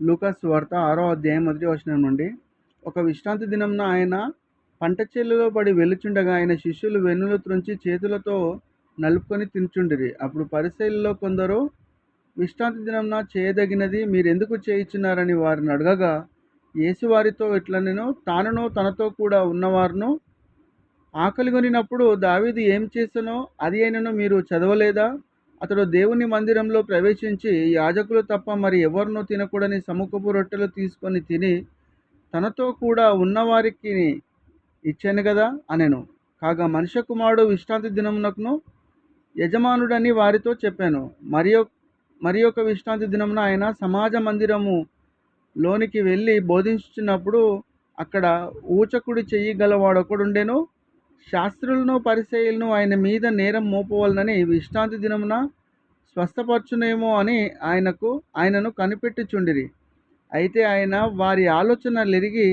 లూకాస్ వార్త ఆరో అధ్యాయం మొదటి వచనం నుండి ఒక విశ్రాంతి దినంన ఆయన పంట చేలులో పడి వెలుచుండగా ఆయన శిష్యులు వెన్నులు త్రుంచి చేతులతో నలుపుకొని తినుచుండిరి. అప్పుడు పరిశైలిలో కొందరు విశ్రాంతి దినంన చేయదగినది మీరెందుకు చేయించున్నారని వారిని అడగగా యేసు వారితో ఇట్లనెను తానును తనతో కూడా ఉన్నవారును? ఆకలి కొనినప్పుడు ఏం చేసానో? అది అయినను మీరు చదవలేదా? అతడు దేవుని మందిరంలో ప్రవేశించి యాజకులు తప్ప మరి ఎవరినూ తినకూడని సముఖపు రొట్టెలు తీసుకొని తిని తనతో కూడా ఉన్నవారికి ఇచ్చాను కదా అనెను. కాగా మనుష్య కుమారుడు విశ్రాంతి దినమునకును యజమానుడని వారితో చెప్పాను. మరి మరి ఒక విశ్రాంతి దినమున ఆయన సమాజ మందిరము లోనికి వెళ్ళి బోధించుచున్నప్పుడు అక్కడ ఊచకుడి చెయ్యి గలవాడొకడుండెను. శాస్త్రులను పరిచయులను ఆయన మీద నేరం మోపవలనని విశ్రాంతి దినమున స్వస్థపరచునేమో అని ఆయనకు ఆయనను కనిపెట్టుచుండిరి. అయితే ఆయన వారి ఆలోచన లెరిగి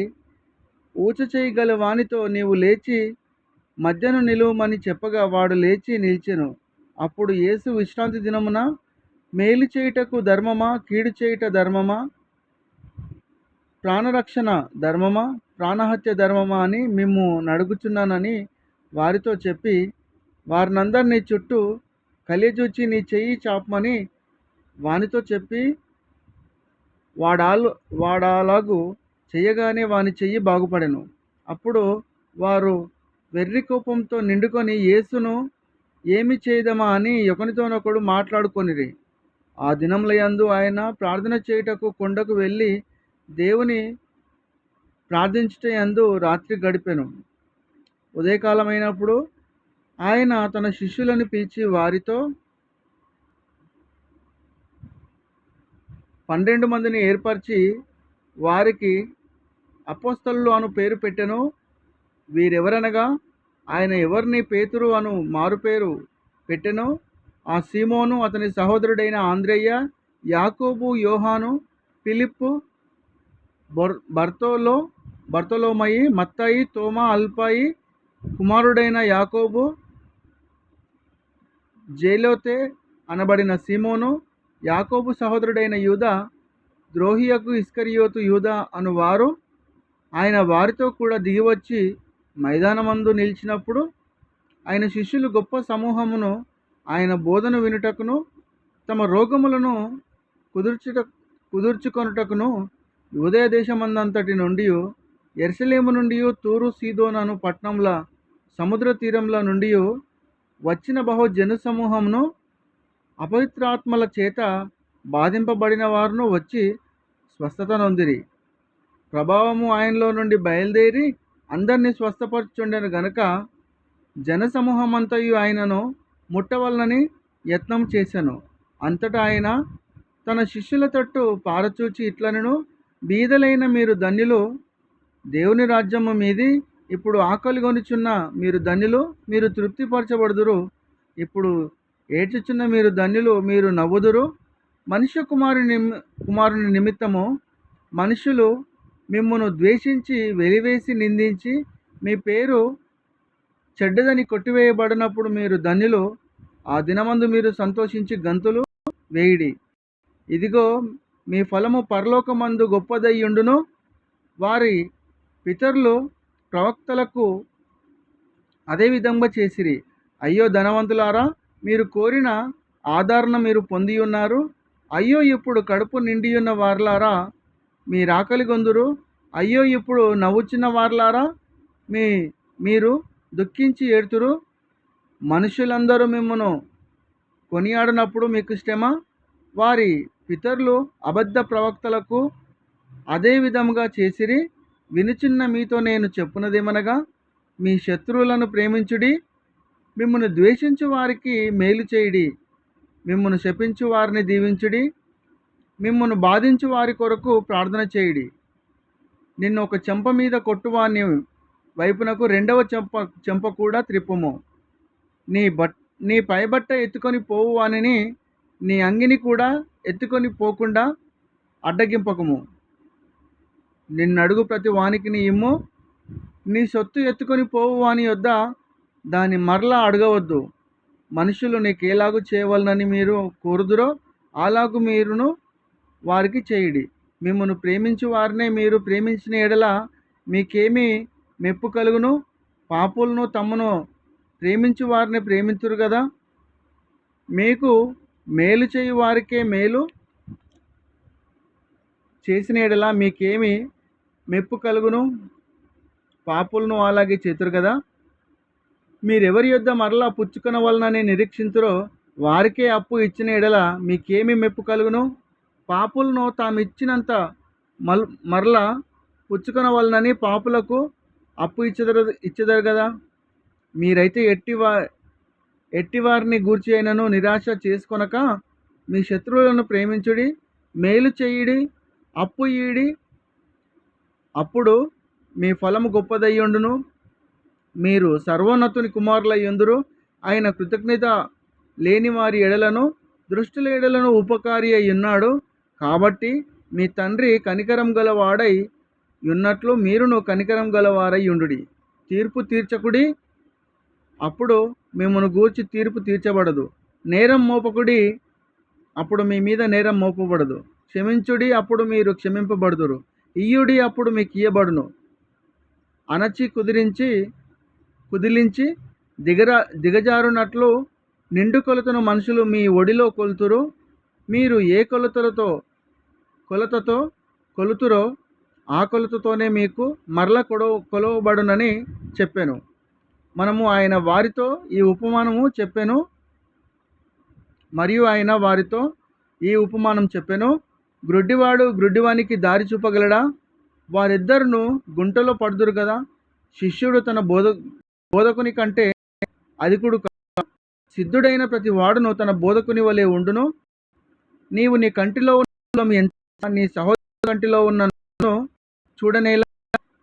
ఊచ చేయగల వానితో నీవు లేచి మధ్యను నిలువమని చెప్పగా వాడు లేచి నిలిచెను. అప్పుడు యేసు విశ్రాంతి దినమున మేలు చేయుటకు ధర్మమా కీడు చేయుట ధర్మమా ప్రాణరక్షణ ధర్మమా ప్రాణహత్య ధర్మమా అని మేము నడుగుచున్నానని వారితో చెప్పి వారినందరినీ చుట్టూ కలియజూచి నీ చెయ్యి చాపమని వానితో చెప్పి వాడాలు వాడాలాగు చెయ్యగానే వాని చెయ్యి బాగుపడెను. అప్పుడు వారు వెర్రి కోపంతో నిండుకొని యేసును ఏమి చేయదమా? అని ఒకనితోనొకడు మాట్లాడుకొనిరి. ఆ దినములయందు ఆయన ప్రార్థన చేయుటకు కొండకు వెళ్ళి దేవుని ప్రార్థించుటయందు రాత్రి గడిపెను. ఉదయకాలమైనప్పుడు ఆయన తన శిష్యులను పిలిచి వారితో పన్నెండు మందిని ఏర్పరిచి వారికి అపోస్తలు అను పేరు పెట్టెను. వీరెవరనగా ఆయన ఎవరిని పేతురు అను మారుపేరు పెట్టెను. ఆ సీమోను అతని సహోదరుడైన ఆంద్రేయ యాకోబు యోహాను ఫిలిప్పు బర్ బర్తోలో బర్తలోమయి మత్తాయి తోమా అల్పాయి కుమారుడైన యాకోబు జైలోతే అనబడిన సీమోను యాకోబు సహోదరుడైన యూద ద్రోహియకు ఇస్కరియోతు యూద అను వారు ఆయన వారితో కూడా దిగివచ్చి మైదానమందు నిలిచినప్పుడు ఆయన శిష్యులు గొప్ప సమూహమును ఆయన బోధన వినుటకును తమ రోగములను కుదుర్చుట కుదుర్చుకొనుటకును ఉదయ దేశమందంతటి నుండి ఎర్సలేము నుండి తూరు సీదోనను పట్నంల సముద్ర తీరంలో నుండి వచ్చిన బహు జనసమూహమును అపవిత్రాత్మల చేత బాధింపబడిన వారును వచ్చి స్వస్థత నొందిరి. ప్రభావము ఆయనలో నుండి బయలుదేరి అందరినీ స్వస్థపరచుండెను గనుక జనసమూహమంతయు ఆయనను ముట్టవలనని యత్నం చేశాను అంతటా ఆయన తన శిష్యుల తట్టు పారచూచి ఇట్లనను బీదలైన మీరు ధన్యులు దేవుని రాజ్యము మీది ఇప్పుడు ఆకలి కొనుచున్న మీరు ధన్యులు మీరు తృప్తిపరచబడుదురు. ఇప్పుడు ఏడ్చుచున్న మీరు ధన్యులు మీరు నవ్వుదురు. మనుష్య కుమారుని నిమ్- కుమారుని నిమిత్తము మనుషులు మిమ్మను ద్వేషించి వెలివేసి నిందించి మీ పేరు చెడ్డదని కొట్టివేయబడినప్పుడు మీరు ధన్యులు. ఆ దినమందు మీరు సంతోషించి గంతులు వేయిడి. ఇదిగో మీ ఫలము పరలోకమందు గొప్పదయ్యుండును. వారి పితరులు ప్రవక్తలకు అదే విధంగా చేసిరి. అయ్యో ధనవంతులారా మీరు కోరిన ఆదరణ మీరు పొంది ఉన్నారు. అయ్యో ఇప్పుడు కడుపు నిండియున్న వార్లారా మీ ఆకలి గొందురు అయ్యో ఇప్పుడు నవ్వుచున్న వార్లారా మీ మీరు దుఃఖించి ఏడుతురు. మనుషులందరూ మిమ్మను కొనియాడినప్పుడు మీకు ఇష్టమా వారి పితరులు అబద్ధ ప్రవక్తలకు అదే విధముగా చేసిరి. వినుచున్న మీతో నేను చెప్పున్నదేమనగా మీ శత్రువులను ప్రేమించుడి మిమ్మల్ని ద్వేషించు వారికి మేలు చేయుడి మిమ్మల్ని శపించు వారిని దీవించుడి మిమ్మల్ని బాధించు వారి కొరకు ప్రార్థన చేయుడి. నిన్ను ఒక చెంప మీద కొట్టువాని వైపునకు రెండవ చెంప చెంప కూడా త్రిప్పుము. నీ బట్ నీ పైబట్ట ఎత్తుకొని పోవు వానిని నీ అంగిని కూడా ఎత్తుకొని పోకుండా అడ్డగింపకము. నిన్నడుగు ప్రతి వానికి నీ ఇమ్ము. నీ సొత్తు ఎత్తుకొని పోవు వాని యొద్ద. దాన్ని మరలా అడగవద్దు. మనుషులు నీకేలాగు చేయవలనని మీరు కోరుదురో అలాగు మీరును వారికి చేయుడి. మిమ్మల్ని ప్రేమించు వారినే మీరు ప్రేమించిన ఎడల మీకేమీ మెప్పు కలుగును? పాపులను తమను ప్రేమించు వారిని ప్రేమించురు కదా మీకు మేలు చేయు వారికే మేలు చేసిన ఎడల మీకేమీ మెప్పు కలుగును. పాపులను అలాగే చేతురు కదా. మీరెవరి యొద్ద మరలా పుచ్చుకున్న వలనని నిరీక్షించరో వారికే అప్పు ఇచ్చిన ఎడల మీకేమి మెప్పు కలుగును? పాపులను తాము ఇచ్చినంత మల్ మరలా పుచ్చుకున్న వలనని పాపులకు అప్పు ఇచ్చదరు ఇచ్చేదారు కదా. మీరైతే ఎట్టి ఎట్టివారిని ఎట్టి వారిని గూర్చి అయినను నిరాశ చేసుకొనక మీ శత్రువులను ప్రేమించుడి మేలు చేయుడి అప్పు ఈడి అప్పుడు మీ ఫలము గొప్పదయ్యుండును. మీరు సర్వోన్నతుని కుమారులయ్యుందురు. ఆయన కృతజ్ఞత లేని వారి ఎడలను దృష్టిల ఎడలను ఉపకారి అయి ఉన్నాడు కాబట్టి మీ తండ్రి కనికరం గలవాడై ఉన్నట్లు మీరును కనికరం గలవారై ఉండుడి తీర్పు తీర్చకుడి. అప్పుడు మిమ్మను గూర్చి తీర్పు తీర్చబడదు. నేరం మోపకుడి. అప్పుడు మీ మీద నేరం మోపబడదు. క్షమించుడి అప్పుడు మీరు క్షమింపబడుదురు. ఇయ్యుడి అప్పుడు మీకు ఇయ్యబడును అణచి కుదిరించి కుదిలించి దిగర దిగజారునట్లు నిండు కొలతను మనుషులు మీ ఒడిలో కొలుతురు. మీరు ఏ కొలతలతో కొలతతో కొలుతురో ఆ కొలతతోనే మీకు మరల కొడవ కొలవబడునని చెప్పాను. మనము ఆయన వారితో ఈ ఉపమానము చెప్పాను. మరియు ఆయన వారితో ఈ ఉపమానం చెప్పాను. గ్రుడ్డివాడు గ్రుడ్డివానికి దారి చూపగలడా? వారిద్దరును గుంటలో పడుదురు కదా? శిష్యుడు తన బోధ బోధకుని కంటే అధికుడు సిద్ధుడైన ప్రతి వాడును తన బోధకుని వలె ఉండును. నీవు నీ కంటిలో ఉన్న ఎంత నీ సహోదరు కంటిలో ఉన్న చూడనేలా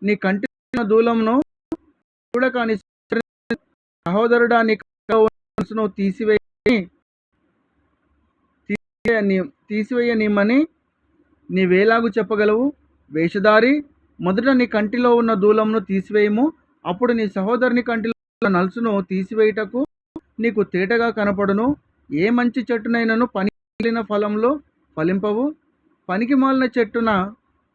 నీ కంటి దూలంను చూడకాని నీ సహోదరుడా నీ తీసివేయని తీసివేయ నిమ్మని నీవేలాగు చెప్పగలవు? వేషధారి మొదట నీ కంటిలో ఉన్న దూలంను తీసివేయము. అప్పుడు నీ సహోదరుని కంటిలో నలుసును తీసివేయుటకు నీకు తేటగా కనపడును. ఏ మంచి చెట్టునైనను పని ఫలంలో ఫలింపవు. పనికి మాలిన చెట్టున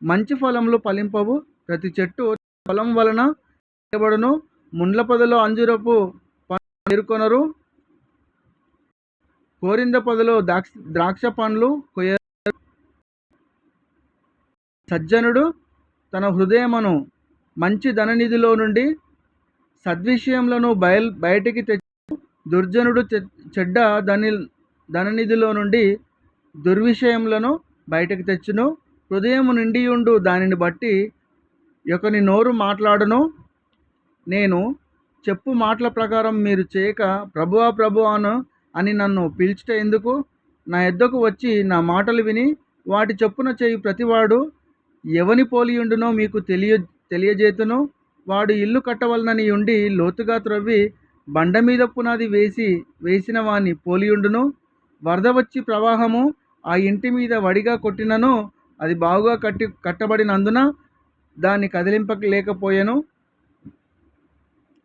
మంచి ఫలంలో ఫలింపవు. ప్రతి చెట్టు ఫలం వలన చేయబడును. ముండ్ల పొదలో అంజురపు ఎరుకొనరు. కోరింద పొదలో ద్రాక్ష ద్రాక్ష పండ్లు కొయ్య సజ్జనుడు తన హృదయమును మంచి ధననిధిలో నుండి సద్విషయములను బయల్ బయటికి తెచ్చు దుర్జనుడు చెడ్డ ధని ధననిధిలో నుండి దుర్విషయములను బయటకు తెచ్చును. హృదయము నిండి ఉండు దానిని బట్టి ఒకని నోరు మాట్లాడును. నేను చెప్పు మాటల ప్రకారం మీరు చేయక ప్రభువా ప్రభువాను అని నన్ను పిలిచిట ఎందుకు? నా ఎద్దకు వచ్చి నా మాటలు విని వాటి చొప్పున చేయి ప్రతివాడు ఎవని పోలియుండునో మీకు తెలియ తెలియజేతును. వాడు ఇల్లు కట్టవలనని ఉండి లోతుగా త్రవ్వి బండ మీద పునాది వేసి వేసిన వాని పోలియుండును వరద వచ్చి ప్రవాహము ఆ ఇంటి మీద వడిగా కొట్టినను. అది బాగుగా కట్టి కట్టబడినందున దాన్ని కదిలింపలేకపోయాను.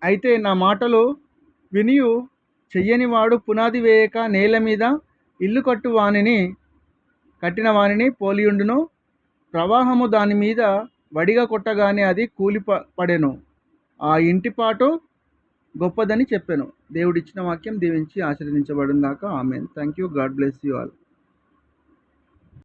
అయితే నా మాటలు వినియు చెయ్యని వాడు పునాది వేయక నేల మీద ఇల్లు కట్టు వానిని కట్టిన వానిని పోలియుండును ప్రవాహము దాని మీద వడిగా కొట్టగానే అది కూలి పడెను ఆ ఇంటి పాటు గొప్పదని చెప్పాను. దేవుడిచ్చిన వాక్యం దీవించి ఆశీర్వదించబడిన దాకా ఆమె thank you God bless you all.